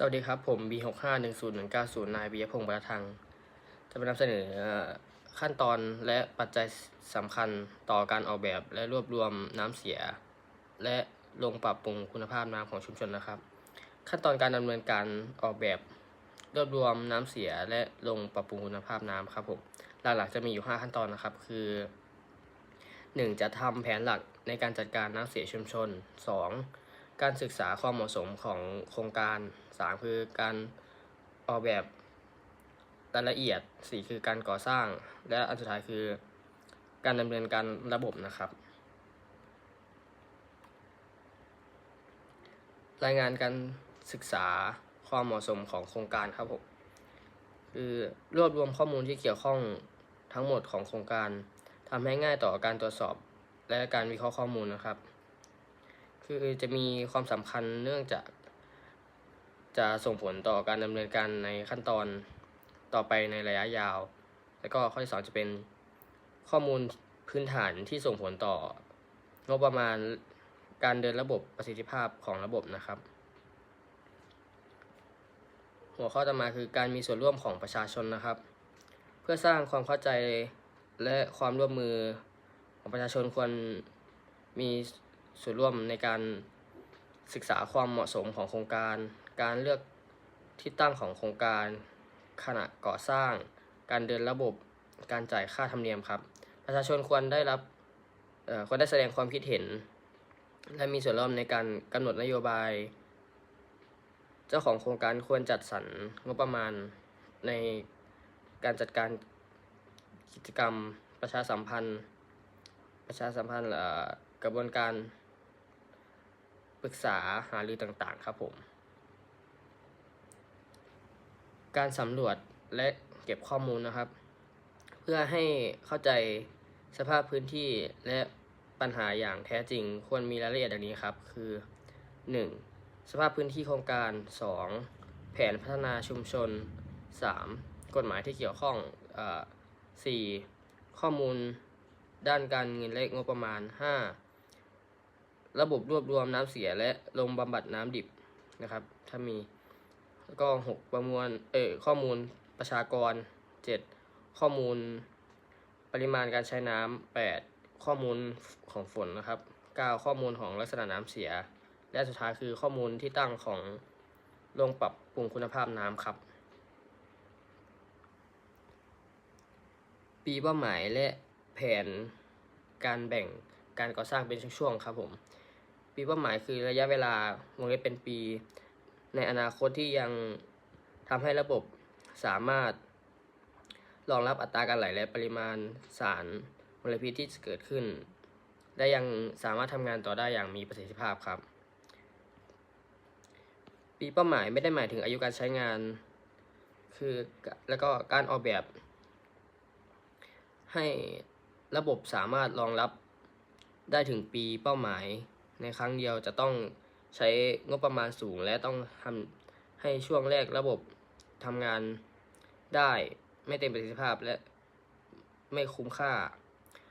สวัสดีครับ ผม B651090 นายบียพงศ์ประทัง จะมานำเสนอเอ่อขั้นตอนและปัจจัยสำคัญต่อการออกแบบและรวบรวมน้ำเสีย และลงปรับปรุงคุณภาพน้ำของชุมชนนะครับ ขั้นตอนการดำเนินการออกแบบรวบรวมน้ำเสียและลงปรับปรุงคุณภาพน้ำครับผมหลักๆจะมีอยู่ 5 ขั้นตอนนะครับ คือ 1. จะทำแผนหลักในการจัดการน้ำเสียชุมชน 2. การศึกษาความเหมาะสมของโครงการ 3 คือการออกแบบรายละเอียด 4 คือการก่อสร้าง และอันสุดท้ายคือการดำเนินการระบบนะครับ รายงานการศึกษาความเหมาะสมของโครงการครับผมคือรวบรวมข้อมูลที่เกี่ยวข้องทั้งหมดของโครงการทำให้ง่ายต่อการตรวจสอบและการวิเคราะห์ข้อมูลนะครับ คือจะมีความสำคัญเนื่องจาก จะส่งผลต่อการดำเนินการในขั้นตอนต่อไปในระยะยาว แล้วก็ข้อที่สองจะเป็นข้อมูลพื้นฐานที่ส่งผลต่องบประมาณการเดินระบบประสิทธิภาพของระบบนะครับ หัวข้อต่อมาคือการมีส่วนร่วมของประชาชนนะครับ เพื่อสร้างความเข้าใจและความร่วมมือของประชาชนควรมี ส่วนร่วมในการศึกษาความเหมาะสมของโครงการ การเลือกที่ตั้งของโครงการ ขณะก่อสร้าง การเดินระบบ การจ่ายค่าธรรมเนียมครับ ประชาชนควรได้รับควรได้แสดงความคิดเห็น และมีส่วนร่วมในการกำหนดนโยบาย เจ้าของโครงการควรจัดสรรงบประมาณในการจัดการกิจกรรมประชาสัมพันธ์ ประชาสัมพันธ์กระบวนการ ปรึกษาหารือต่างๆ ครับผม การสำรวจและเก็บข้อมูลนะครับ เพื่อให้เข้าใจสภาพพื้นที่และปัญหาอย่างแท้จริงควรมีรายละเอียดดังนี้ครับ คือ 1. สภาพพื้นที่โครงการ 2. แผนพัฒนาชุมชน 3. กฎหมายที่เกี่ยวข้องอ 4. ข้อมูลด้านการเงินและงบประมาณ 5. ระบบรวบรวมน้ำเสียและลงบำบัดน้ำดิบนะครับ ถ้ามีแล้วก็6ประมวลเออข้อมูลประชากร7ข้อมูลปริมาณการใช้น้ำ8ข้อมูลของฝนนะครับ9ข้อมูลของลักษณะน้ำเสีย และสุดท้ายคือข้อมูลที่ตั้งของโรงปรับปรุงคุณภาพน้ำครับ ปีเป้าหมายและแผนการแบ่งการก่อสร้างเป็นช่วงๆครับผม ปีเป้าหมายคือระยะเวลาวงเล็บเป็นปี ในอนาคตที่ยังทำให้ระบบสามารถรองรับอัตราการไหลและปริมาณสารมลพิษที่เกิดขึ้นได้ยังสามารถทำงานต่อได้อย่างมีประสิทธิภาพครับ ปีเป้าหมายไม่ได้หมายถึงอายุการใช้งาน คือแล้วก็การออกแบบ ให้ระบบสามารถรองรับได้ถึงปีเป้าหมาย ในครั้งเดียวจะต้องใช้งบประมาณสูง และต้องทำให้ช่วงแรกระบบทำงานได้ไม่เต็มประสิทธิภาพและไม่คุ้มค่า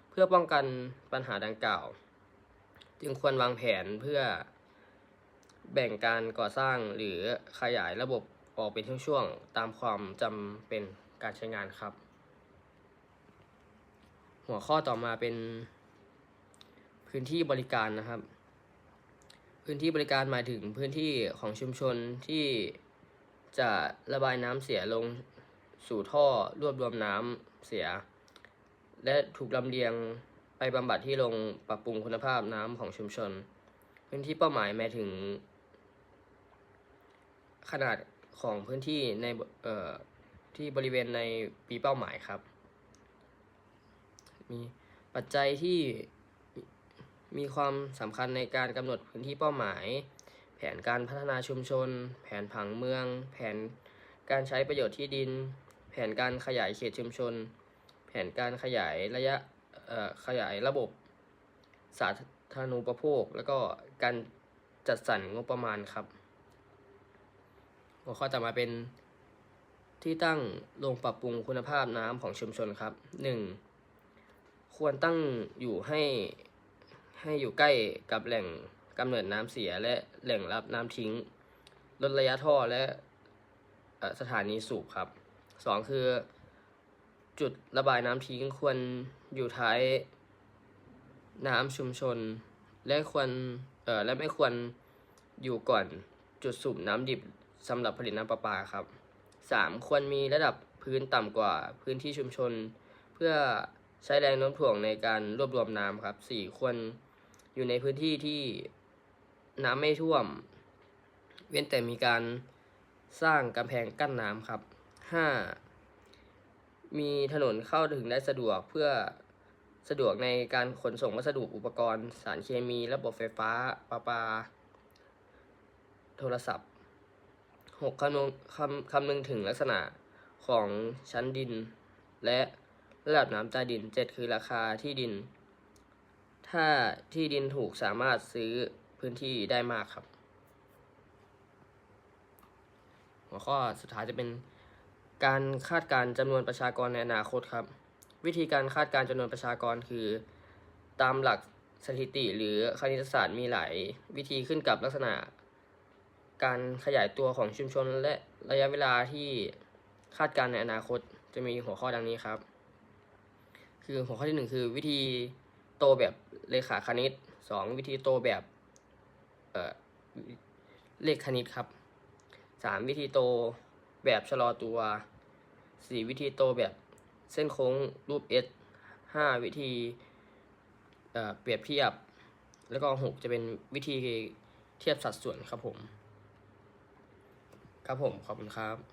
เพื่อป้องกันปัญหาดังกล่าว จึงควรวางแผนเพื่อแบ่งการก่อสร้างหรือขยายระบบออกเป็นช่วงๆตามความจำเป็นการใช้งานครับ หัวข้อต่อมาเป็นพื้นที่บริการนะครับ พื้นที่บริการหมายถึงพื้นที่ของชุมชนที่จะระบายน้ำเสียลงสู่ท่อรวบรวมน้ำเสีย และถูกลำเลียงไปบำบัดที่โรงปรับปรุงคุณภาพน้ำของชุมชน พื้นที่เป้าหมายหมายถึง ขนาดของพื้นที่ในเอ่อที่บริเวณในปีเป้าหมายครับ มีปัจจัยที่ มีความสำคัญในการกำหนดพื้นที่เป้าหมาย แผนการพัฒนาชุมชน แผนผังเมือง แผนการใช้ประโยชน์ที่ดิน แผนการขยายเขตชุมชน แผนการขยายระยะขยายระบบ สาธารณูปโภค แล้วก็การจัดสรรงบประมาณครับหัวข้อต่อมาเป็นที่ตั้งโรงปรับปรุงคุณภาพน้ำของชุมชนครับ 1. ควรตั้งอยู่ให้ ให้อยู่ใกล้กับแหล่งกำเนิดน้ำเสียและแหล่งรับน้ำทิ้ง ลดระยะท่อและสถานีสูบครับสองคือ จุดระบายน้ำทิ้งควรอยู่ท้ายน้ำชุมชน และควรเอ่อและไม่ควรอยู่ก่อนจุดสูบน้ำดิบสำหรับผลิตน้ำประปาครับสามควรมีระดับพื้นต่ำกว่าพื้นที่ชุมชน เพื่อใช้แรงโน้มถ่วงในการรวบรวมน้ำครับสี่ควร อยู่ในพื้นที่ที่น้ำไม่ท่วม เว้นแต่มีการสร้างกำแพงกั้นน้ำครับห้ามีถนนเข้าถึงได้สะดวกเพื่อสะดวกในการขนส่งวัสดุอุปกรณ์ สารเคมี ระบบไฟฟ้าประปา โทรศัพท์หกคำนึงคำคำนึงถึงลักษณะของชั้นดิน และระดับน้ำใต้ดินเจ็ดคือราคาที่ดิน ถ้าที่ดินถูกสามารถซื้อพื้นที่ได้มากครับ หัวข้อสุดท้ายจะเป็นการคาดการจำนวนประชากรในอนาคตครับ วิธีการคาดการจำนวนประชากรคือ ตามหลักสถิติหรือคณิตศาสตร์มีหลายวิธีขึ้นกับลักษณะ การขยายตัวของชุมชนและระยะเวลาที่คาดการในอนาคตจะมีหัวข้อดังนี้ครับ คือหัวข้อที่หนึ่งคือวิธี โตแบบเลขาคณิตสองวิธีโตแบบเอ่อเลขคณิตครับสามวิธีโตแบบชะลอตัวสี่วิธีโตแบบเส้นโค้งรูป S ห้าวิธีเอ่อเปรียบเทียบ แล้วก็หกจะเป็นวิธีเทียบสัดส่วนครับผม ครับผม ขอบคุณครับ